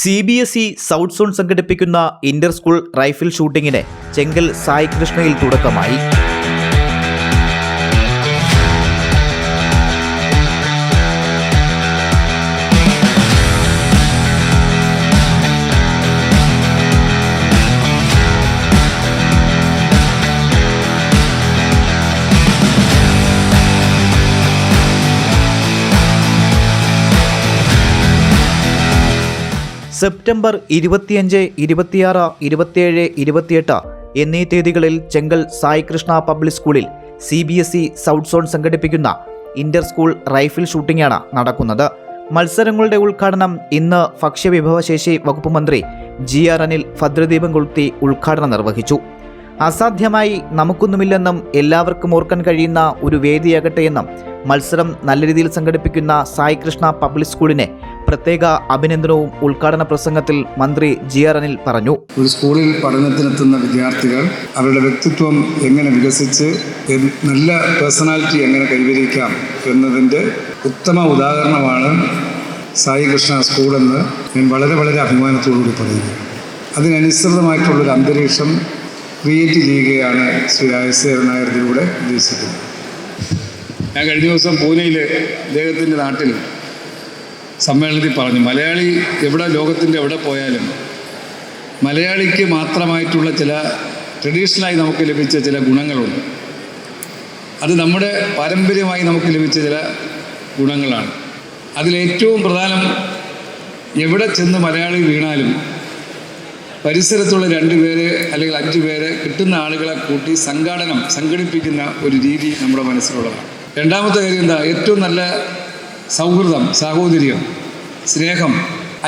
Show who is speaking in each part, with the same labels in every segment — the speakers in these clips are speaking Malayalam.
Speaker 1: C B S E south zone സംഘടിപ്പിക്കുന്ന ഇന്റർ സ്കൂൾ റൈഫിൾ ഷൂട്ടിങ്ങിന് ചെങ്കൽ സായി കൃഷ്ണയിൽ തുടക്കമായി. സെപ്റ്റംബർ ഇരുപത്തിയഞ്ച് ഇരുപത്തിയാറ് ഇരുപത്തിയേഴ് ഇരുപത്തിയെട്ട് എന്നീ തീയതികളിൽ ചെങ്കൽ സായി കൃഷ്ണ പബ്ലിക് സ്കൂളിൽ C B S E south zone സംഘടിപ്പിക്കുന്ന ഇന്റർ സ്കൂൾ റൈഫിൾ ഷൂട്ടിംഗാണ് നടക്കുന്നത്. മത്സരങ്ങളുടെ ഉദ്ഘാടനം ഇന്ന് ഭക്ഷ്യവിഭവശേഷി വകുപ്പ് മന്ത്രി ജി ആർ അനിൽ ഭദ്രദീപം കൊളുത്തി ഉദ്ഘാടനം നിർവഹിച്ചു. അസാധ്യമായി നമുക്കൊന്നുമില്ലെന്നും എല്ലാവർക്കും ഓർക്കാൻ കഴിയുന്ന ഒരു വേദിയാകട്ടെ എന്നും മത്സരം നല്ല രീതിയിൽ സംഘടിപ്പിക്കുന്ന സായി കൃഷ്ണ പബ്ലിക് സ്കൂളിനെ പ്രത്യേക അഭിനന്ദനവും ഉദ്ഘാടന പ്രസംഗത്തിൽ മന്ത്രി ജി ആർ അനിൽ പറഞ്ഞു.
Speaker 2: ഒരു സ്കൂളിൽ പഠനത്തിനെത്തുന്ന വിദ്യാർത്ഥികൾ അവരുടെ വ്യക്തിത്വം എങ്ങനെ വികസിച്ച് നല്ല പേഴ്സണാലിറ്റി എങ്ങനെ കൈവരിക്കാം എന്നതിന്റെ ഉത്തമ ഉദാഹരണമാണ് സായി കൃഷ്ണ സ്കൂൾ എന്ന് ഞാൻ വളരെ വളരെ അഭിമാനത്തോടുകൂടി പറയുന്നു. അതിനനുസൃതമായിട്ടുള്ളൊരു അന്തരീക്ഷം ക്രിയേറ്റ് ചെയ്യുകയാണ് ശ്രീ രാജശേഖരൻ നായർ ഇതിലൂടെ ഉദ്ദേശിക്കുന്നത്. ഞാൻ കഴിഞ്ഞ ദിവസം പൂനെയിൽ അദ്ദേഹത്തിന്റെ നാട്ടിൽ സമ്മേളനത്തിൽ പറഞ്ഞു മലയാളി എവിടെ ലോകത്തിന്റെ എവിടെ പോയാലും മലയാളിക്ക് മാത്രമായിട്ടുള്ള ചില ട്രഡീഷണലായി നമുക്ക് ലഭിച്ച ചില ഗുണങ്ങളുണ്ട്. അത് നമ്മുടെ പാരമ്പര്യമായി നമുക്ക് ലഭിച്ച ചില ഗുണങ്ങളാണ്. അതിലേറ്റവും പ്രധാനം എവിടെ ചെന്ന് മലയാളി വീണാലും പരിസരത്തുള്ള രണ്ട് പേര് അല്ലെങ്കിൽ അഞ്ച് പേര് കിട്ടുന്ന ആളുകളെ കൂട്ടി സംഘാടനം സംഘടിപ്പിക്കുന്ന ഒരു രീതി നമ്മുടെ മനസ്സിലുള്ളതാണ്. രണ്ടാമത്തെ കാര്യം എന്താ? ഏറ്റവും നല്ല സൗഹൃദം സാഹോദര്യം സ്നേഹം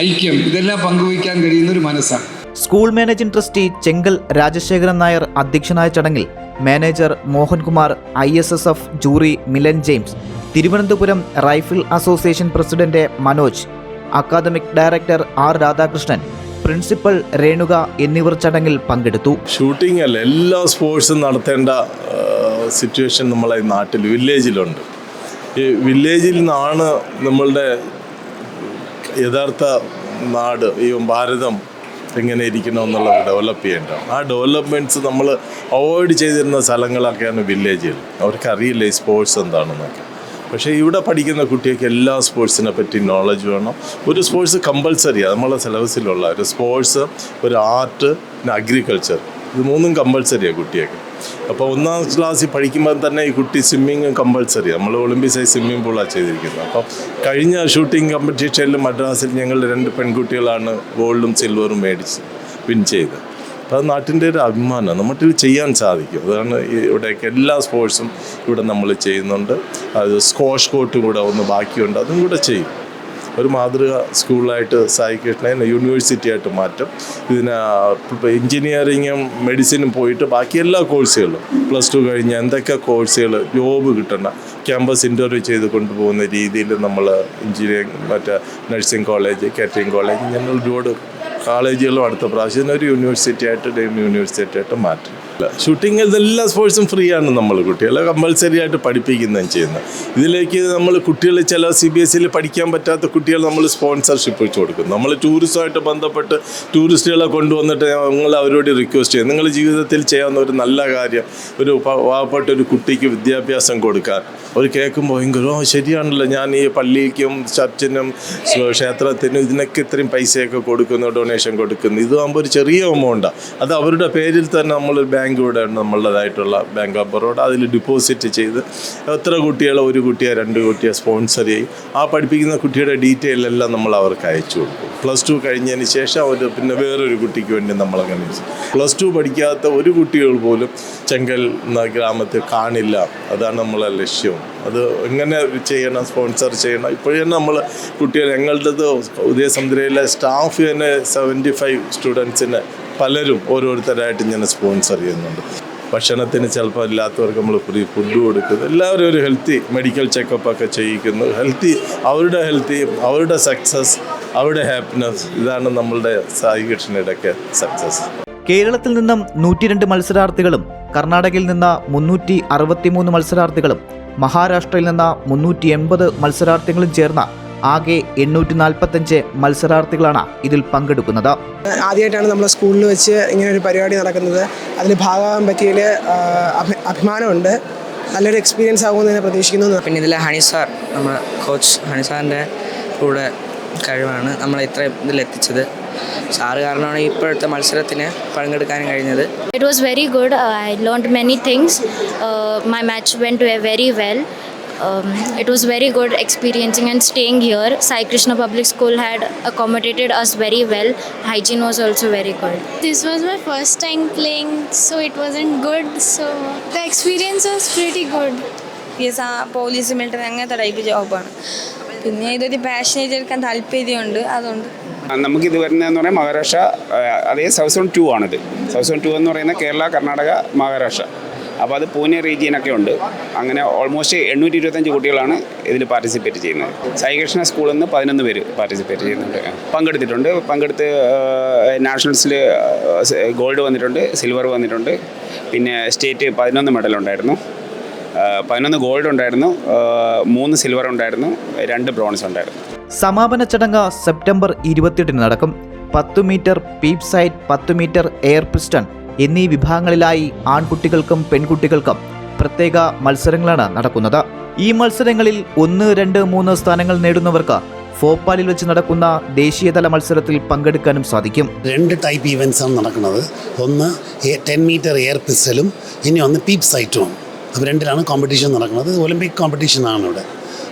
Speaker 2: ഐക്യം ഇതെല്ലാം പങ്കുവയ്ക്കാൻ കഴിയുന്ന ഒരു മനസ്സാണ്.
Speaker 1: School managing trustee Chenkal Rajasekharan Nair അധ്യക്ഷനായ ചടങ്ങിൽ manager Mohankumar I S S F jury Milan James Thiruvananthapuram rifle association president Manoj academic director R Radhakrishnan principal Renuka എന്നിവർ ചടങ്ങിൽ പങ്കെടുത്തു.
Speaker 3: ഷൂട്ടിംഗ് അല്ല എല്ലാ സ്പോർട്സും നടത്തേണ്ട സിറ്റുവേഷൻ നമ്മളെ നാട്ടിൽ വില്ലേജിലുണ്ട്. ഈ വില്ലേജിൽ നിന്നാണ് നമ്മളുടെ യഥാർത്ഥ നാട് ഈ ഭാരതം എങ്ങനെ ഇരിക്കണമെന്നുള്ളത് ഡെവലപ്പ് ചെയ്യേണ്ടത്. ആ ഡെവലപ്മെന്റ്സ് നമ്മൾ അവോയ്ഡ് ചെയ്തിരുന്ന സ്ഥലങ്ങളൊക്കെയാണ് വില്ലേജുകൾ അവർക്കറിയില്ല ഈ സ്പോർട്സ് എന്താണെന്നൊക്കെ. പക്ഷേ ഇവിടെ പഠിക്കുന്ന കുട്ടികൾക്ക് എല്ലാ സ്പോർട്സിനെ പറ്റി നോളജ് വേണം. ഒരു സ്പോർട്സ് കമ്പൽസറിയാണ് നമ്മളെ സിലബസിലുള്ള ഒരു സ്പോർട്സ് ഒരു ആർട്ട് പിന്നെ അഗ്രികൾച്ചർ ഇത് മൂന്നും കമ്പൾസറിയാണ് കുട്ടിയൊക്കെ അപ്പോൾ ഒന്നാം ക്ലാസ്സിൽ പഠിക്കുമ്പോൾ തന്നെ ഈ കുട്ടി സ്വിമ്മിങ് കമ്പൾസറി നമ്മൾ ഒളിമ്പിക്സായി സ്വിമ്മിംഗ് പൂളാണ് ചെയ്തിരിക്കുന്നത്. അപ്പം കഴിഞ്ഞ ഷൂട്ടിംഗ് കോമ്പറ്റീഷനിൽ മദ്രാസിൽ ഞങ്ങൾ രണ്ട് പെൺകുട്ടികളാണ് ഗോൾഡും സിൽവറും മേടിച്ച് വിൻ ചെയ്തത്. അപ്പോൾ അത് നാട്ടിന്റെ ഒരു അഭിമാനമാണ്. നമുക്ക് ചെയ്യാൻ സാധിക്കും. അതാണ് ഇവിടെയൊക്കെ എല്ലാ സ്പോർട്സും ഇവിടെ നമ്മൾ ചെയ്യുന്നുണ്ട്. അത് സ്കോഷ് കോട്ടും കൂടെ ഒന്ന് ബാക്കിയുണ്ട്. അതും കൂടെ ചെയ്യും. ഒരു മാതൃക സ്കൂളായിട്ട് സായി കൃഷ്ണനെ യൂണിവേഴ്സിറ്റി ആയിട്ട് മാറ്റും. ഇതിന് എഞ്ചിനീയറിങ്ങും മെഡിസിനും പോയിട്ട് ബാക്കി എല്ലാ കോഴ്സുകളും പ്ലസ് ടു കഴിഞ്ഞ് എന്തൊക്കെ കോഴ്സുകൾ ജോബ് കിട്ടണം ക്യാമ്പസ് ഇന്റർവ്യൂ ചെയ്ത് കൊണ്ടുപോകുന്ന രീതിയിൽ നമ്മൾ എഞ്ചിനീയറിങ് മറ്റേ നഴ്സിംഗ് കോളേജ് കാറ്ററിംഗ് കോളേജ് ഇങ്ങനെ ഒരുപാട് കോളേജുകളും അടുത്ത പ്രാവശ്യം ഒരു യൂണിവേഴ്സിറ്റി ആയിട്ട് ഡെയിം യൂണിവേഴ്സിറ്റി ആയിട്ട് മാറ്റും. ഷൂട്ടിംഗ് ഇതെല്ലാ സ്പോർട്സും ഫ്രീ ആണ് നമ്മൾ കുട്ടികളെ കമ്പൽസറി ആയിട്ട് പഠിപ്പിക്കുന്നതും ചെയ്യുന്നത്. ഇതിലേക്ക് നമ്മൾ കുട്ടികൾ ചില സി ബി എസ് സിയിൽ പഠിക്കാൻ പറ്റാത്ത കുട്ടികൾ നമ്മൾ സ്പോൺസർഷിപ്പ് വെച്ച് കൊടുക്കും നമ്മൾ ടൂറിസമായിട്ട് ബന്ധപ്പെട്ട് ടൂറിസ്റ്റുകളെ കൊണ്ടുവന്നിട്ട് ഞങ്ങൾ അവരോട് റിക്വസ്റ്റ് ചെയ്യും. നിങ്ങൾ ജീവിതത്തിൽ ചെയ്യാവുന്ന ഒരു നല്ല കാര്യം ഒരു പാവപ്പെട്ട ഒരു കുട്ടിക്ക് വിദ്യാഭ്യാസം കൊടുക്കാൻ. അവർ കേൾക്കുമ്പോൾ ഭയങ്കര ശരിയാണല്ലോ. ഞാൻ ഈ പള്ളിക്കും ചർച്ചിനും ക്ഷേത്രത്തിനും ഇതിനൊക്കെ ഇത്രയും പൈസയൊക്കെ കൊടുക്കുന്നു ഡൊണേഷൻ കൊടുക്കുന്നു. ഇതാകുമ്പോൾ ഒരു ചെറിയ എമൗണ്ടാണ് അത് അവരുടെ പേരിൽ തന്നെ നമ്മൾ ബാങ്ക് ഇവിടെ നമ്മളുടേതായിട്ടുള്ള ബാങ്ക് ഓഫ് ബറോഡ അതിൽ ഡിപ്പോസിറ്റ് ചെയ്ത് എത്ര കുട്ടികളെ ഒരു കുട്ടിയെ രണ്ട് കുട്ടിയെ സ്പോൺസർ ചെയ്യും. ആ പഠിപ്പിക്കുന്ന കുട്ടിയുടെ ഡീറ്റെയിൽ എല്ലാം നമ്മൾ അവർക്ക് അയച്ചു കൊടുക്കും. പ്ലസ് ടു കഴിഞ്ഞതിന് ശേഷം അവർ പിന്നെ വേറൊരു കുട്ടിക്ക് വേണ്ടി നമ്മളങ്ങനെ പ്ലസ് ടു പഠിക്കാത്ത ഒരു കുട്ടികൾ പോലും ചെങ്കൽ ഗ്രാമത്തിൽ കാണില്ല. അതാണ് നമ്മളെ ലക്ഷ്യം. അത് എങ്ങനെ ചെയ്യണം സ്പോൺസർ ചെയ്യണം. ഇപ്പോഴേ നമ്മൾ കുട്ടികൾ ഞങ്ങളുടേത് ഉദയസമുദ്രയിലെ സ്റ്റാഫ് തന്നെ സെവന്റി ഫൈവ് സ്റ്റുഡൻസിനെ പലരും ഓരോരുത്തരായിട്ട് ഇങ്ങനെ സ്പോൺസർ ചെയ്യുന്നുണ്ട്. ഭക്ഷണത്തിന് ചിലപ്പോൾ ഇല്ലാത്തവർക്ക് നമ്മൾ ഫ്രീ ഫുഡ് കൊടുക്കുന്നു എല്ലാവരും ഒരു ഹെൽത്തി മെഡിക്കൽ ചെക്കപ്പ് ഒക്കെ ചെയ്യിക്കുന്നു. ഹെൽത്തി അവരുടെ ഹെൽത്തി അവരുടെ സക്സസ് അവരുടെ ഹാപ്പിനെസ് ഇതാണ് നമ്മളുടെ സായി കൃഷ്ണയുടെയൊക്കെ സക്സസ്
Speaker 1: കേരളത്തിൽ നിന്നും നൂറ്റിരണ്ട് മത്സരാർത്ഥികളും കർണാടകയിൽ നിന്ന് മുന്നൂറ്റി അറുപത്തിമൂന്ന് മത്സരാർത്ഥികളും മഹാരാഷ്ട്രയിൽ നിന്ന് മുന്നൂറ്റി എൺപത് മത്സരാർത്ഥികളും ചേർന്ന ആകെ എണ്ണൂറ്റി നാൽപ്പത്തഞ്ച് മത്സരാർത്ഥികളാണ് ഇതിൽ പങ്കെടുക്കുന്നത്.
Speaker 4: ആദ്യമായിട്ടാണ് നമ്മൾ സ്കൂളിൽ വെച്ച് ഇങ്ങനെ ഒരു പരിപാടി നടക്കുന്നത്. അതിൽ ഭാഗമാകാൻ പറ്റിയതിൽ അഭിമാനമുണ്ട്. നല്ലൊരു എക്സ്പീരിയൻസ് ആകുമെന്ന് ഞാൻ പ്രതീക്ഷിക്കുന്നു.
Speaker 5: പിന്നെ ഇതിലെ ഹണി സാർ നമ്മുടെ കോച്ച് ഹണി സാറിന്റെ കൂടെ കഴിവാണ് നമ്മളെ ഇത്രയും ഇതിലെത്തിച്ചത്. സാറ് കാരണമാണ് ഇപ്പോഴത്തെ മത്സരത്തിന് പങ്കെടുക്കാൻ കഴിഞ്ഞത്
Speaker 6: It was very good. Uh, I learned many things. Uh, my match went ve- very well. Um, it was very good experiencing and staying here. Sai Krishna Public School had accommodated us very well. Hygiene was also very good.
Speaker 7: This was my first time playing, so it wasn't good. So the experience was pretty good.
Speaker 8: Yes ആ പോലീസ് മിലിറ്ററി അങ്ങനത്തെ ടൈപ്പ് ജോബാണ് പിന്നെ ഇതൊരു പാഷനേറ്റ് എടുക്കാൻ താല്പര്യമുണ്ട് അതുകൊണ്ട്
Speaker 9: നമുക്കിത് വരുന്നതെന്ന് പറഞ്ഞാൽ മഹാരാഷ്ട്ര അതേ സൗത്ത് ടു ആണിത്. സൗത്ത് ടു എന്ന് പറയുന്നത് കേരള കർണാടക മഹാരാഷ്ട്ര. അപ്പോൾ അത് പൂനെ റീജിയനൊക്കെ ഉണ്ട്. അങ്ങനെ ഓൾമോസ്റ്റ് എണ്ണൂറ്റി ഇരുപത്തഞ്ച് കുട്ടികളാണ് ഇതിൽ പാർട്ടിസിപ്പേറ്റ് ചെയ്യുന്നത്. സൈകൃഷ്ണ സ്കൂളിൽ നിന്ന് പതിനൊന്ന് പേര് പാർട്ടിസിപ്പേറ്റ് ചെയ്യുന്നുണ്ട്. പങ്കെടുത്തിട്ടുണ്ട്. പങ്കെടുത്ത് നാഷണൽസിൽ ഗോൾഡ് വന്നിട്ടുണ്ട് സിൽവർ വന്നിട്ടുണ്ട്. പിന്നെ സ്റ്റേറ്റ് പതിനൊന്ന് മെഡൽ ഉണ്ടായിരുന്നു. പതിനൊന്ന് ഗോൾഡ് ഉണ്ടായിരുന്നു. മൂന്ന് സിൽവർ ഉണ്ടായിരുന്നു. രണ്ട് ബ്രോൺസ് ഉണ്ടായിരുന്നു.
Speaker 1: സമാപന ചടങ്ങ് സെപ്റ്റംബർ ഇരുപത്തിയെട്ടിന് നടക്കും. പത്ത് മീറ്റർ പീപ് സൈറ്റ് പത്ത് മീറ്റർ എയർ പിസ്റ്റൺ എന്നീ വിഭാഗങ്ങളിലായി ആൺകുട്ടികൾക്കും പെൺകുട്ടികൾക്കും പ്രത്യേക മത്സരങ്ങളാണ് നടക്കുന്നത്. ഈ മത്സരങ്ങളിൽ ഒന്ന് രണ്ട് മൂന്ന് സ്ഥാനങ്ങൾ നേടുന്നവർക്ക് ഫോപ്പാലിൽ വെച്ച് നടക്കുന്ന ദേശീയതല മത്സരത്തിൽ പങ്കെടുക്കാനും സാധിക്കും.
Speaker 10: രണ്ട് ടൈപ്പ് ഇവൻസ് ആണ് നടക്കുന്നത്. ഒന്ന് ടെൻ മീറ്റർ എയർ പിസ്റ്റലും ഇനി ഒന്ന് പീപ് സൈറ്റുമാണ് അപ്പോൾ രണ്ടിലാണ് കോമ്പറ്റീഷൻ നടക്കുന്നത്. ഒളിമ്പിക് കോമ്പറ്റീഷനാണ് ഇവിടെ.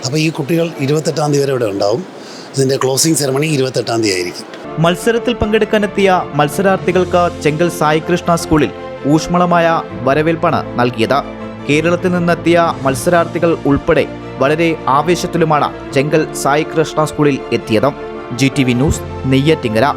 Speaker 10: അപ്പോൾ ഈ കുട്ടികൾ ഇരുപത്തെട്ടാം തീയതി വരെ ഇവിടെ ഉണ്ടാവും. ഇതിന്റെ ക്ലോസിംഗ് സെറമണി ഇരുപത്തെട്ടാം തീയതി ആയിരിക്കും.
Speaker 1: മത്സരത്തിൽ പങ്കെടുക്കാനെത്തിയ മത്സരാർത്ഥികൾക്ക് ചെങ്കൽ സായികൃഷ്ണ സ്കൂളിൽ ഊഷ്മളമായ വരവേൽപ്പാണ് നൽകിയത്. കേരളത്തിൽ നിന്നെത്തിയ മത്സരാർത്ഥികൾ ഉൾപ്പെടെ വളരെ ആവേശത്തിലുമാണ് ചെങ്കൽ സായികൃഷ്ണ സ്കൂളിൽ എത്തിയത്. G T V news Neyyattinkara.